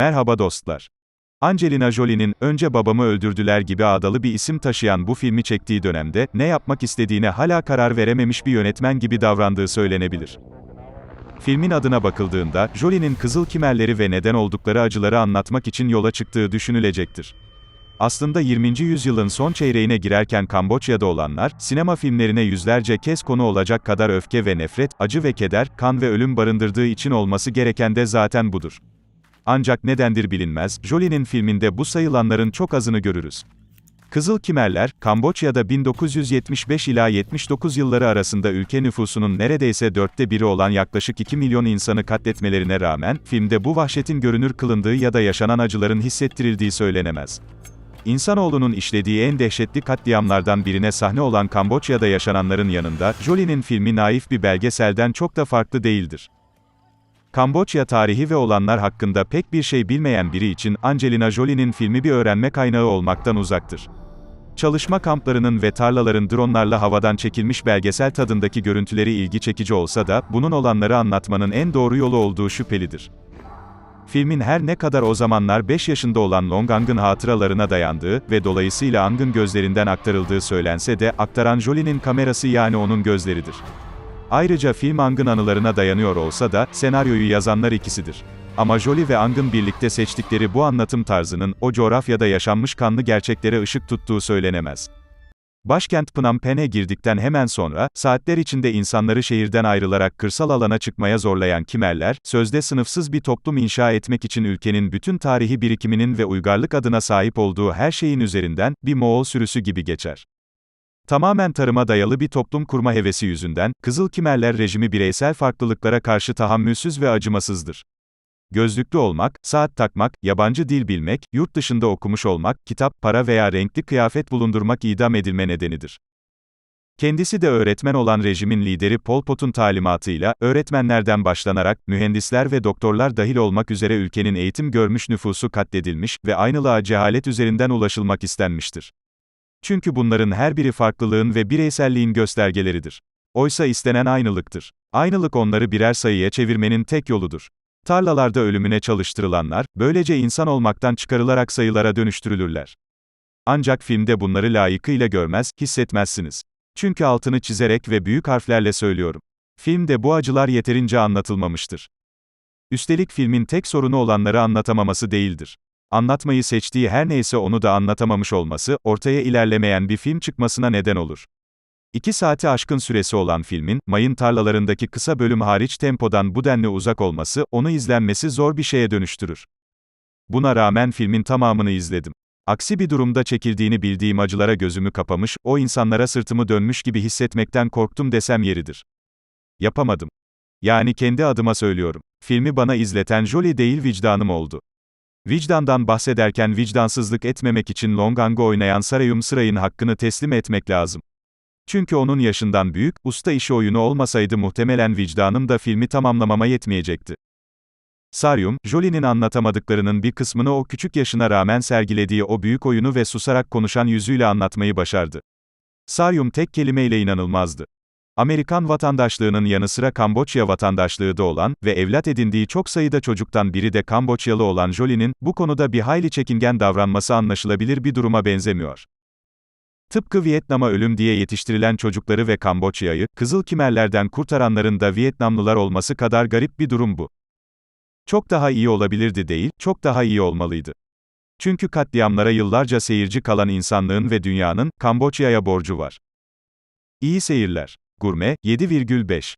Merhaba dostlar. Angelina Jolie'nin önce babamı öldürdüler gibi ağdalı bir isim taşıyan bu filmi çektiği dönemde ne yapmak istediğine hala karar verememiş bir yönetmen gibi davrandığı söylenebilir. Filmin adına bakıldığında Jolie'nin kızıl kimerleri ve neden oldukları acıları anlatmak için yola çıktığı düşünülecektir. Aslında 20. yüzyılın son çeyreğine girerken Kamboçya'da olanlar, sinema filmlerine yüzlerce kez konu olacak kadar öfke ve nefret, acı ve keder, kan ve ölüm barındırdığı için olması gereken de zaten budur. Ancak nedendir bilinmez, Jolie'nin filminde bu sayılanların çok azını görürüz. Kızıl Kimerler, Kamboçya'da 1975 ila 79 yılları arasında ülke nüfusunun neredeyse dörtte biri olan yaklaşık 2 milyon insanı katletmelerine rağmen, filmde bu vahşetin görünür kılındığı ya da yaşanan acıların hissettirildiği söylenemez. İnsanoğlunun işlediği en dehşetli katliamlardan birine sahne olan Kamboçya'da yaşananların yanında, Jolie'nin filmi naif bir belgeselden çok da farklı değildir. Kamboçya tarihi ve olanlar hakkında pek bir şey bilmeyen biri için Angelina Jolie'nin filmi bir öğrenme kaynağı olmaktan uzaktır. Çalışma kamplarının ve tarlaların dronlarla havadan çekilmiş belgesel tadındaki görüntüleri ilgi çekici olsa da, bunun olanları anlatmanın en doğru yolu olduğu şüphelidir. Filmin her ne kadar o zamanlar 5 yaşında olan Long Ang'ın hatıralarına dayandığı ve dolayısıyla Ang'ın gözlerinden aktarıldığı söylense de, aktaran Jolie'nin kamerası yani onun gözleridir. Ayrıca film Ang'ın anılarına dayanıyor olsa da, senaryoyu yazanlar ikisidir. Ama Jolie ve Ang'ın birlikte seçtikleri bu anlatım tarzının, o coğrafyada yaşanmış kanlı gerçeklere ışık tuttuğu söylenemez. Başkent Phnom Penh'e girdikten hemen sonra, saatler içinde insanları şehirden ayrılarak kırsal alana çıkmaya zorlayan Kimerler, sözde sınıfsız bir toplum inşa etmek için ülkenin bütün tarihi birikiminin ve uygarlık adına sahip olduğu her şeyin üzerinden, bir Moğol sürüsü gibi geçer. Tamamen tarıma dayalı bir toplum kurma hevesi yüzünden, Kızıl Kimerler rejimi bireysel farklılıklara karşı tahammülsüz ve acımasızdır. Gözlüklü olmak, saat takmak, yabancı dil bilmek, yurt dışında okumuş olmak, kitap, para veya renkli kıyafet bulundurmak idam edilme nedenidir. Kendisi de öğretmen olan rejimin lideri Pol Pot'un talimatıyla, öğretmenlerden başlanarak, mühendisler ve doktorlar dahil olmak üzere ülkenin eğitim görmüş nüfusu katledilmiş ve aynılığa cehalet üzerinden ulaşılmak istenmiştir. Çünkü bunların her biri farklılığın ve bireyselliğin göstergeleridir. Oysa istenen aynılıktır. Aynılık onları birer sayıya çevirmenin tek yoludur. Tarlalarda ölümüne çalıştırılanlar, böylece insan olmaktan çıkarılarak sayılara dönüştürülürler. Ancak filmde bunları layıkıyla görmez, hissetmezsiniz. Çünkü altını çizerek ve büyük harflerle söylüyorum. Filmde bu acılar yeterince anlatılmamıştır. Üstelik filmin tek sorunu olanları anlatamaması değildir. Anlatmayı seçtiği her neyse onu da anlatamamış olması, ortaya ilerlemeyen bir film çıkmasına neden olur. İki saati aşkın süresi olan filmin, mayın tarlalarındaki kısa bölüm hariç tempodan bu denli uzak olması, onu izlenmesi zor bir şeye dönüştürür. Buna rağmen filmin tamamını izledim. Aksi bir durumda çekildiğini bildiğim acılara gözümü kapamış, o insanlara sırtımı dönmüş gibi hissetmekten korktum desem yeridir. Yapamadım. Yani kendi adıma söylüyorum. Filmi bana izleten Jolie değil vicdanım oldu. Vicdandan bahsederken vicdansızlık etmemek için Longang'ı oynayan Sarayum Sıray'ın hakkını teslim etmek lazım. Çünkü onun yaşından büyük, usta işi oyunu olmasaydı muhtemelen vicdanım da filmi tamamlamama yetmeyecekti. Saryum, Jolie'nin anlatamadıklarının bir kısmını o küçük yaşına rağmen sergilediği o büyük oyunu ve susarak konuşan yüzüyle anlatmayı başardı. Saryum tek kelimeyle inanılmazdı. Amerikan vatandaşlığının yanı sıra Kamboçya vatandaşlığı da olan ve evlat edindiği çok sayıda çocuktan biri de Kamboçyalı olan Jolie'nin, bu konuda bir hayli çekingen davranması anlaşılabilir bir duruma benzemiyor. Tıpkı Vietnam'a ölüm diye yetiştirilen çocukları ve Kamboçya'yı, Kızıl Kimerlerden kurtaranların da Vietnamlılar olması kadar garip bir durum bu. Çok daha iyi olabilirdi değil, çok daha iyi olmalıydı. Çünkü katliamlara yıllarca seyirci kalan insanlığın ve dünyanın, Kamboçya'ya borcu var. İyi seyirler. Gurme, 7,5